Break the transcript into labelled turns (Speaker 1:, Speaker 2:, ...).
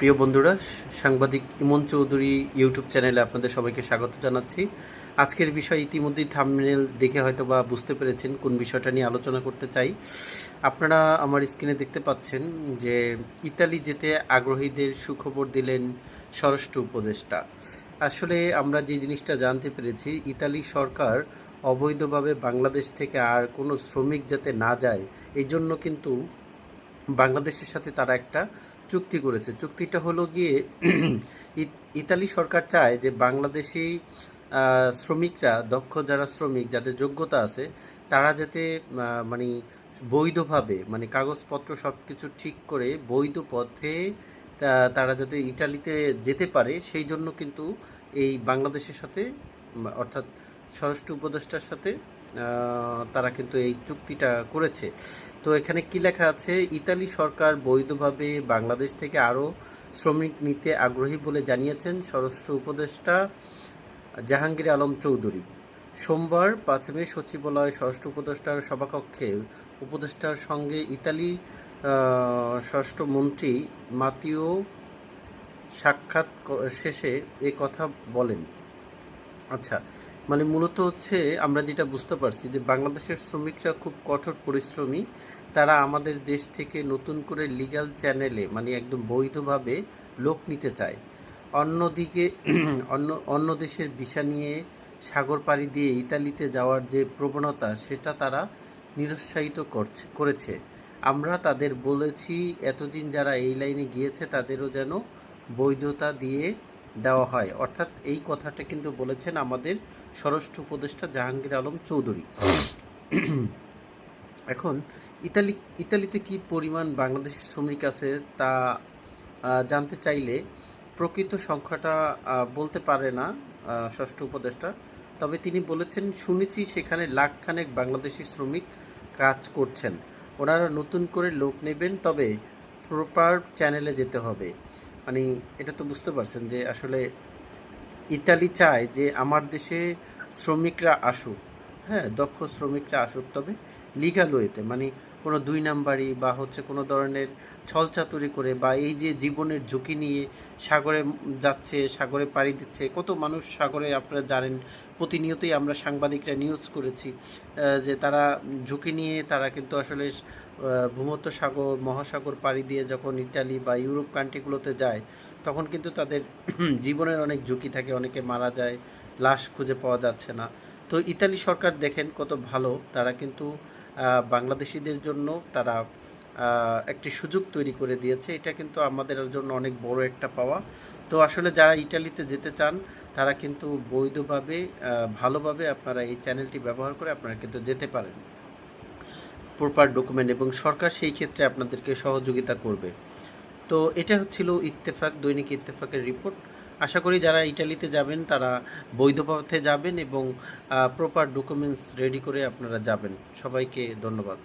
Speaker 1: প্রিয় বন্ধুরা, সাংবাদিক ইমন চৌধুরী ইউটিউব চ্যানেলে আপনাদের সবাইকে স্বাগত জানাচ্ছি। আজকের বিষয় ইতিমধ্যেই থামনেল দেখে হয়তো বা বুঝতে পেরেছেন কোন বিষয়টা নিয়ে আলোচনা করতে চাই। আপনারা আমার স্ক্রিনে দেখতে পাচ্ছেন যে ইতালি যেতে আগ্রহীদের সুখবর দিলেন স্বরাষ্ট্র উপদেষ্টা। আসলে আমরা যে জিনিসটা জানতে পেরেছি, ইতালি সরকার অবৈধভাবে বাংলাদেশ থেকে আর কোনো শ্রমিক যাতে না যায় এই জন্য কিন্তু বাংলাদেশের সাথে তারা একটা চুক্তি করেছে। চুক্তিটা হলো গিয়ে ইতালি সরকার চায় যে বাংলাদেশি শ্রমিকরা, দক্ষ যারা শ্রমিক, যাদের যোগ্যতা আছে, তারা যাতে মানে বৈধভাবে মানে কাগজপত্র সব কিছু ঠিক করে বৈধ পথে তারা যাতে ইটালিতে যেতে পারে, সেই জন্য কিন্তু এই বাংলাদেশের সাথে, অর্থাৎ স্বরাষ্ট্র উপদেষ্টার সাথে তারা কিন্তু এই চুক্তিটা করেছে। তো এখানে কি লেখা আছে? ইতালি সরকার বৈধভাবে বাংলাদেশ থেকে আরও শ্রমিক নিতে আগ্রহী বলে জানিয়েছেন স্বরাষ্ট্র উপদেষ্টা জাহাঙ্গীর আলম চৌধুরী। সোমবার পাঁচ মে সচিবালয় স্বরাষ্ট্র উপদেষ্টার সভাকক্ষে উপদেষ্টার সঙ্গে ইতালি স্বরাষ্ট্রমন্ত্রী মাতিও সাক্ষাৎ শেষে এ কথা বলেন। আচ্ছা মানে মূলত হচ্ছে আমরা যেটা বুঝতে পারছি যে বাংলাদেশের শ্রমিকরা খুব কঠোর পরিশ্রমী। তারা আমাদের দেশ থেকে নতুন করে লিগ্যাল চ্যানেলে মানে একদম বৈধভাবে লোক নিতে চায়। অন্যদিকে, অন্য অন্য দেশের ভিসা নিয়ে সাগর পাড়ি দিয়ে ইতালিতে যাওয়ার যে প্রবণতা, সেটা তারা নিরুৎসাহিত করছে, করেছে। আমরা তাদের বলেছি, এতদিন যারা এই লাইনে গিয়েছে, তাদেরও যেন বৈধতা দিয়ে দেওয়া হয়। অর্থাৎ এই কথাটা কিন্তু বলেছেন আমাদের স্বরাষ্ট্র উপদেষ্টা জাহাঙ্গীর আলম চৌধুরী। এখন ইতালি, ইতালিতে কি পরিমাণ বাংলাদেশি শ্রমিক আছে তা জানতে চাইলে প্রকৃত সংখ্যাটা বলতে পারে না ষষ্ঠ উপদেষ্টা। তবে তিনি বলেছেন, শুনেছি সেখানে লাখখানেক বাংলাদেশি শ্রমিক কাজ করছেন। ওনারা নতুন করে লোক নেবেন, তবে প্রপার চ্যানেলে যেতে হবে। মানে এটা তো বুঝতে পারছেন যে আসলে ইতালি চায় যে আমার দেশে শ্রমিকরা আসুক হ্যাঁ দক্ষ শ্রমিকরা আসুক, তবে লিগাল ওয়েতে মানে কোনো দুই নাম্বারি বা হচ্ছে কোনো ধরনের ছলচাতুরি করে বা এই যে জীবনের ঝুঁকি নিয়ে সাগরে যাচ্ছে, সাগরে পাড়ি দিচ্ছে, কত মানুষ সাগরে আপনারা জানেন, প্রতিনিয়তই আমরা সাংবাদিকরা নিউজ করেছি যে তারা ঝুঁকি নিয়ে তারা কিন্তু আসলে ভূমধ্য সাগর, মহাসাগর পাড়ি দিয়ে যখন ইটালি বা ইউরোপ কান্ট্রিগুলোতে যায়, তখন কিন্তু তাদের জীবনের অনেক ঝুঁকি থাকে, অনেকে মারা যায়, লাশ খুঁজে পাওয়া যাচ্ছে না। তো ইতালি সরকার দেখেন কত ভালো। তারা কিন্তু বাংলাদেশিদের জন্য তারা একটি সুযোগ তৈরি করে দিয়েছে। এটা কিন্তু আমাদের জন্য অনেক বড় একটা পাওয়া। তো আসলে যারা ইটালিতে যেতে চান, তারা কিন্তু বৈধভাবে ভালোভাবে আপনারা এই চ্যানেলটি ব্যবহার করে আপনারা কিন্তু যেতে পারেন। প্রপার ডকুমেন্ট এবং সরকার সেই ক্ষেত্রে আপনাদেরকে সহযোগিতা করবে। তো এটা হচ্ছিল ইত্তেফাক, দৈনিক ইত্তেফাকের রিপোর্ট। আশা করি যারা ইটালিতে যাবেন, তারা বৈধ পথে যাবেন এবং প্রপার ডকুমেন্টস রেডি করে আপনারা যাবেন। সবাইকে ধন্যবাদ।